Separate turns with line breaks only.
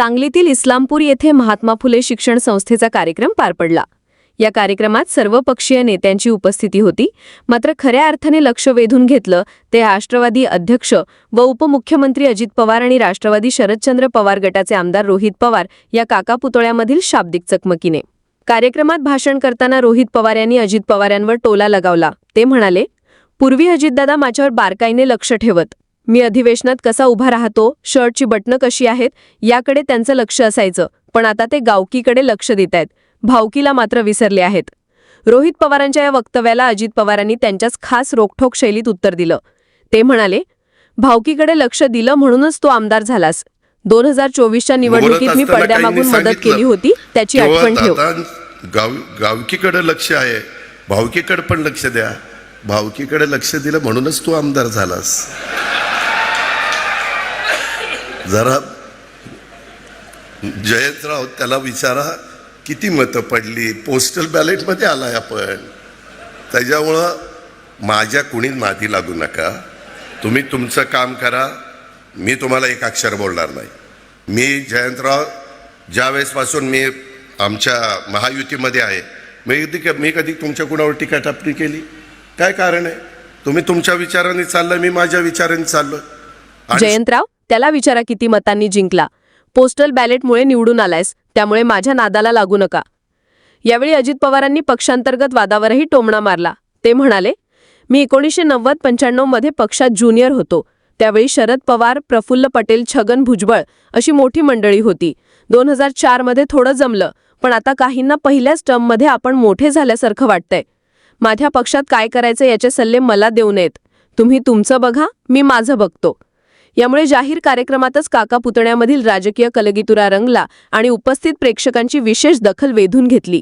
सांगलीतील इस्लामपूर येथे महात्मा फुले शिक्षण संस्थेचा कार्यक्रम पार पडला. या कार्यक्रमात सर्वपक्षीय नेत्यांची उपस्थिती होती. मात्र खऱ्या अर्थाने लक्ष वेधून घेतलं ते राष्ट्रवादी अध्यक्ष व उपमुख्यमंत्री अजित पवार आणि राष्ट्रवादी शरदचंद्र पवार गटाचे आमदार रोहित पवार या काका पुतळ्यामधील शाब्दिक चकमकीने. कार्यक्रमात भाषण करताना रोहित पवार यांनी अजित पवार यांवर टोला लगावला. ते म्हणाले पूर्वी अजितदादा माझ्यावर बारकाईने लक्ष ठेवत मी अधिवेशनात कसा उभा राहतो शर्टची बटणं कशी आहेत याकडे त्यांचं लक्ष असायचं पण आता ते गावकीकडे लक्ष देत आहेत. भावकीला मात्र विसरले आहेत. रोहित पवारांच्या या वक्तव्याला अजित पवारांनी त्यांच्याच खास रोखठोक शैलीत उत्तर दिलं. ते म्हणाले भावकीकडे लक्ष दिलं म्हणूनच तो आमदार झालास. दोन हजार चोवीसच्या निवडणुकीत मी पडद्यामागून मदत. केली होती त्याची आठवण ठेव.
गाव गावकीकडे लक्ष आहे. भावकीकडे पण लक्ष द्या. भावकीकडे लक्ष दिलं म्हणूनच तू आमदार झालास. जरा जयंतराव त्याला विचारा किती मतं पडली? पोस्टल बॅलेटमध्ये आलाय आपण. त्याच्यामुळं माझ्या कुणीच माती लागू नका. तुम्ही तुमचं काम करा. मी तुम्हाला एक अक्षर बोलणार नाही. मी जयंतराव ज्या वेळेसपासून मी आमच्या महायुतीमध्ये आहे मी कधी मी कधी तुमच्या कुणावर टीका टापणी केली? काय कारण आहे? तुम्ही तुमच्या विचाराने चाललं मी माझ्या विचाराने चाललो.
जयंतराव त्याला विचारा किती मतांनी जिंकला. पोस्टल बॅलेटमुळे निवडून आलायस त्यामुळे माझ्या नादाला लागू नका. यावेळी अजित पवारांनी पक्षांतर्गत वादावरही टोमणा मारला. ते म्हणाले मी एकोणीसशे नव्वद पंच्याण्णवमध्ये पक्षात ज्युनियर होतो. त्यावेळी शरद पवार प्रफुल्ल पटेल छगन भुजबळ अशी मोठी मंडळी होती. दोन हजार चारमध्ये थोडं जमलं पण आता काहींना पहिल्याच टर्ममध्ये आपण मोठे झाल्यासारखं वाटतंय. माझ्या पक्षात काय करायचं याचे सल्ले मला देऊ नयेत. तुम्ही तुमचं बघा मी माझं बघतो. यामुळे जाहीर कार्यक्रमातच काका पुतण्यामधील राजकीय कलगीतुरा रंगला आणि उपस्थित प्रेक्षकांची विशेष दखल वेधून घेतली.